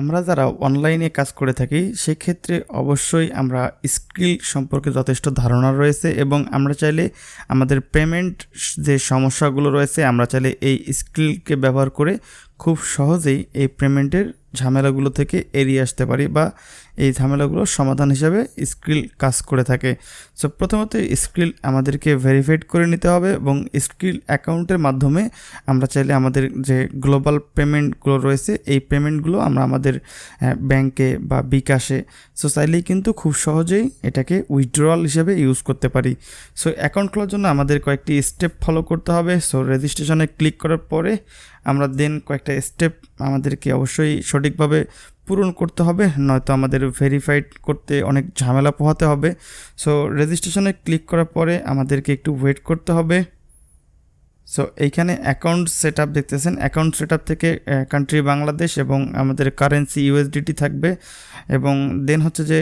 আমরা যারা অনলাইনে কাজ করে থাকি, সেক্ষেত্রে অবশ্যই আমরা স্কিল সম্পর্কে যথেষ্ট ধারণা রয়েছে এবং আমরা চাইলে আমাদের পেমেন্ট যে সমস্যাগুলো রয়েছে, আমরা চাইলে এই স্কিলকে ব্যবহার করে খুব সহজেই এই পেমেন্টের ঝামেলাগুলো থেকে এড়িয়ে আসতে পারি বা এই ঝামেলাগুলোর সমাধান হিসাবে স্কিল কাজ করে থাকে। সো প্রথমত স্কিল আমাদেরকে ভেরিফাইড করে নিতে হবে এবং স্কিল অ্যাকাউন্টের মাধ্যমে আমরা চাইলে আমাদের যে গ্লোবাল পেমেন্টগুলো রয়েছে, এই পেমেন্টগুলো আমরা আমাদের ব্যাংকে বা বিকাশে সো চাইলেই কিন্তু খুব সহজেই এটাকে উইথড্রয়াল হিসেবে ইউজ করতে পারি। সো অ্যাকাউন্ট খোলার জন্য আমাদের কয়েকটি স্টেপ ফলো করতে হবে। সো রেজিস্ট্রেশনে ক্লিক করার পরে আমরা দেন কয়েকটা স্টেপ আমাদেরকে অবশ্যই সঠিকভাবে পূরণ করতে হবে, নয়তো আমাদের ভেরিফাইড করতে অনেক ঝামেলা পোহাতে হবে। সো রেজিস্ট্রেশনে ক্লিক করার পরে আমাদেরকে একটু ওয়েট করতে হবে। সো এইখানে অ্যাকাউন্ট সেট আপ দেখতেছেন। অ্যাকাউন্ট সেট আপ থেকে কান্ট্রি বাংলাদেশ এবং আমাদের কারেন্সি ইউএসডিটি থাকবে। এবং দেন হচ্ছে যে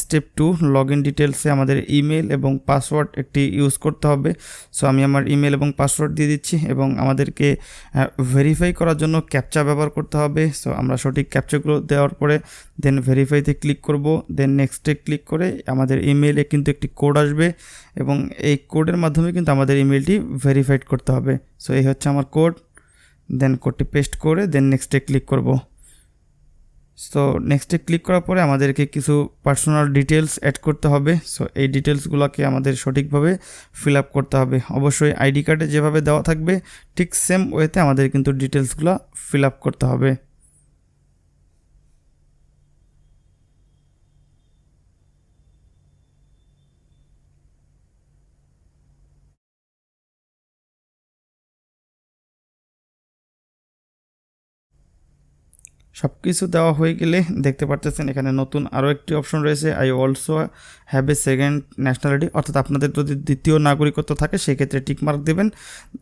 স্টেপ টু লগ ইন ডিটেলসে আমাদের ইমেল এবং পাসওয়ার্ড একটি ইউজ করতে হবে। সো আমি আমার ইমেল এবং পাসওয়ার্ড দিয়ে দিচ্ছি এবং আমাদেরকে ভেরিফাই করার জন্য ক্যাপচা ব্যবহার করতে হবে। সো আমরা সঠিক ক্যাপচাগুলো দেওয়ার পরে দেন ভেরিফাইতে ক্লিক করব। দেন নেক্সটে ক্লিক করে আমাদের ইমেলে কিন্তু একটি কোড আসবে। এবং এই কোডের মাধ্যমে কিন্তু আমাদের ইমেলটি ভেরিফাইড করতে হবে। সো এই হচ্ছে আমার কোড। দেন কোডটি পেস্ট করে দেন নেক্সটে ক্লিক করব। সো নেক্সটে ক্লিক করার পরে আমাদেরকে কিছু পার্সোনাল ডিটেলস অ্যাড করতে হবে। সো এই ডিটেলসগুলোকে আমাদের সঠিকভাবে ফিল আপ করতে হবে। অবশ্যই আইডি কার্ডে যেভাবে দেওয়া থাকবে, ঠিক সেম ওয়েতে আমাদের কিন্তু ডিটেলসগুলো ফিল আপ করতে হবে। সব কিছু দেওয়া হয়ে গেলে দেখতে পারতেছেন, এখানে নতুন আরও একটি অপশন রয়েছে। I also have a second nationality অর্থাৎ আপনাদের যদি দ্বিতীয় নাগরিকত্ব থাকে, সেক্ষেত্রে টিকমার্ক দেবেন।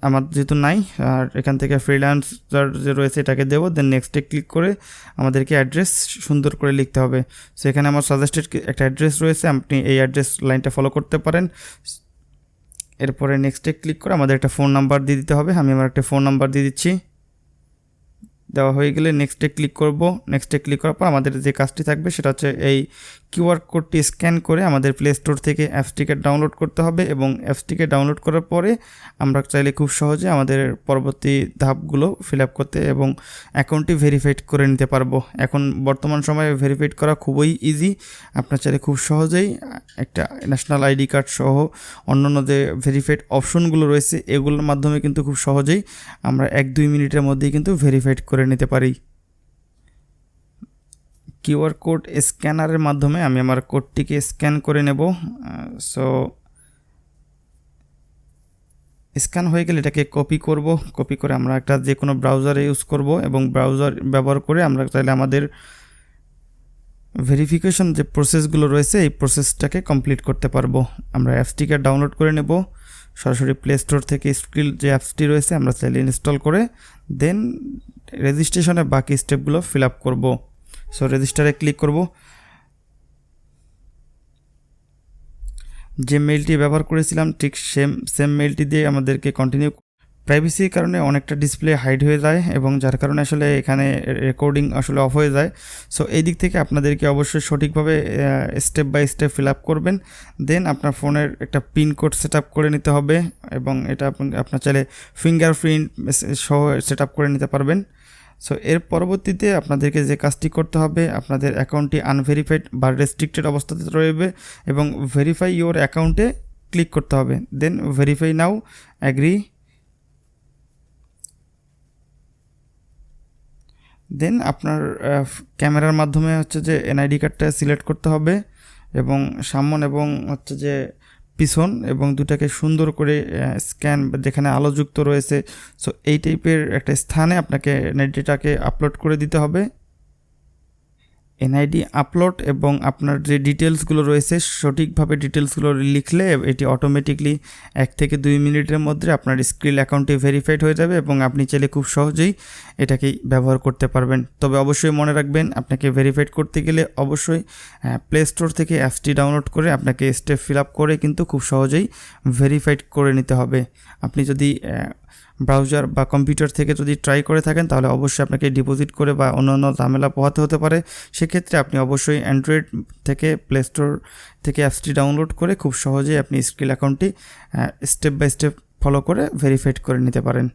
আমার যেহেতু নাই, আর এখান থেকে ফ্রিল্যান্সার যে রয়েছে, এটাকে দেবো। দেন নেক্সটে ক্লিক করে আমাদেরকে অ্যাড্রেস সুন্দর করে লিখতে হবে। সো এখানে আমার সাজেস্টেড একটা অ্যাড্রেস রয়েছে, আপনি এই অ্যাড্রেস লাইনটা ফলো করতে পারেন। এরপরে নেক্সটে ক্লিক করে আমাদের একটা ফোন নাম্বার দিয়ে দিতে হবে। আমি আমার একটা ফোন নাম্বার দিয়ে দিচ্ছি। দেওয়া হয়ে গেলে নেক্সটে ক্লিক করব। নেক্সটে ক্লিক করার পর আমাদের যে কাজটি থাকবে সেটা হচ্ছে এই কিউআর কোডটি স্ক্যান করে আমাদের প্লে স্টোর থেকে অ্যাপসটিকে ডাউনলোড করতে হবে এবং অ্যাপসটিকে ডাউনলোড করার পরে আমরা চাইলে খুব সহজে আমাদের পরবর্তী ধাপগুলো ফিল আপ করতে এবং অ্যাকাউন্টটি ভেরিফাইড করে নিতে পারব। এখন বর্তমান সময়ে ভেরিফাইড করা খুবই ইজি আপনার চাইলে খুব সহজেই একটা ন্যাশনাল আইডি কার্ড সহ অন্যান্য যে ভেরিফাইড অপশনগুলো রয়েছে, এগুলোর মাধ্যমে কিন্তু খুব সহজেই আমরা এক দুই মিনিটের মধ্যেই কিন্তু ভেরিফাইড করে নিতে পারি। কিউআর কোড স্ক্যানারের মাধ্যমে আমি আমার কোডটিকে স্ক্যান করে নেব। সো স্ক্যান হয়ে গেলে এটাকে কপি করব। কপি করে আমরা একটা যে কোনো ব্রাউজারে ইউজ করব এবং ব্রাউজার ব্যবহার করে আমরা তাহলে আমাদের ভেরিফিকেশন যে প্রসেসগুলো রয়েছে, এই প্রসেসটাকে কমপ্লিট করতে পারব। আমরা অ্যাপসটিকে ডাউনলোড করে নেব। সরাসরি প্লে স্টোর থেকে স্কিল যে অ্যাপসটি রয়েছে, আমরা চাইলে ইনস্টল করে দেন রেজিস্ট্রেশনে বাকি স্টেপগুলো ফিল আপ করব। সো রেজিস্টারে ক্লিক করব। যে মেলটি ব্যবহার করেছিলাম, ঠিক সেম সেম মেলটি দিয়ে আমাদেরকে কন্টিনিউ প্রাইভেসির কারণে অনেকটা ডিসপ্লে হাইড হয়ে যায় এবং যার কারণে আসলে এখানে রেকর্ডিং আসলে অফ হয়ে যায়। সো এই দিক থেকে আপনাদেরকে অবশ্যই সঠিকভাবে step by step fill up করবেন। দেন আপনার ফোনের একটা পিন কোড সেট আপ করে নিতে হবে এবং এটা আপনার চাইলে ফিঙ্গারপ্রিন্ট সহ সেট আপ করে নিতে পারবেন। সো এর পরবর্তীতে আপনাদেরকে যে কাজটি করতে হবে, আপনাদের অ্যাকাউন্টটি আনভেরিফাইড বা রেস্ট্রিক্টেড অবস্থাতে রয়েবে এবং ভেরিফাই ইউর অ্যাকাউন্টে ক্লিক করতে হবে। দেন ভেরিফাই নাও অ্যাগ্রি দেন আপনার ক্যামেরার মাধ্যমে হচ্ছে যে এনআইডি কার্ডটা সিলেক্ট করতে হবে এবং সামন এবং হচ্ছে যে পিছন এবং দুটাকে সুন্দর করে স্ক্যান যেখানে আলোযুক্ত রয়েছে সো এই টাইপের একটা স্থানে আপনাকে নেটটাকে আপলোড করে দিতে হবে। এনআইডি আপলোড এবং আপনার যে ডিটেলসগুলো রয়েছে, সঠিকভাবে ডিটেলসগুলো লিখলে এটি অটোমেটিকলি এক থেকে দুই মিনিটের মধ্যে আপনার স্ক্রিল অ্যাকাউন্টটি ভেরিফাইড হয়ে যাবে এবং আপনি চাইলে খুব সহজেই এটাকেই ব্যবহার করতে পারবেন। তবে অবশ্যই মনে রাখবেন, আপনাকে ভেরিফাইড করতে গেলে অবশ্যই প্লে স্টোর থেকে অ্যাপসটি ডাউনলোড করে আপনাকে স্টেপ ফিল আপ করে কিন্তু খুব সহজেই ভেরিফাইড করে নিতে হবে। আপনি যদি ব্রাউজার বা কম্পিউটার থেকে যদি ট্রাই করে থাকেন, তাহলে অবশ্যই আপনাকে ডিপোজিট করে বা অন্যান্য ঝামেলা পোহাতে হতে পারে। সেক্ষেত্রে আপনি অবশ্যই অ্যান্ড্রয়েড থেকে প্লে স্টোর থেকে অ্যাপসটি ডাউনলোড করে খুব সহজেই আপনি স্কিল অ্যাকাউন্টটি স্টেপ বাই স্টেপ ফলো করে ভেরিফাইড করে নিতে পারেন।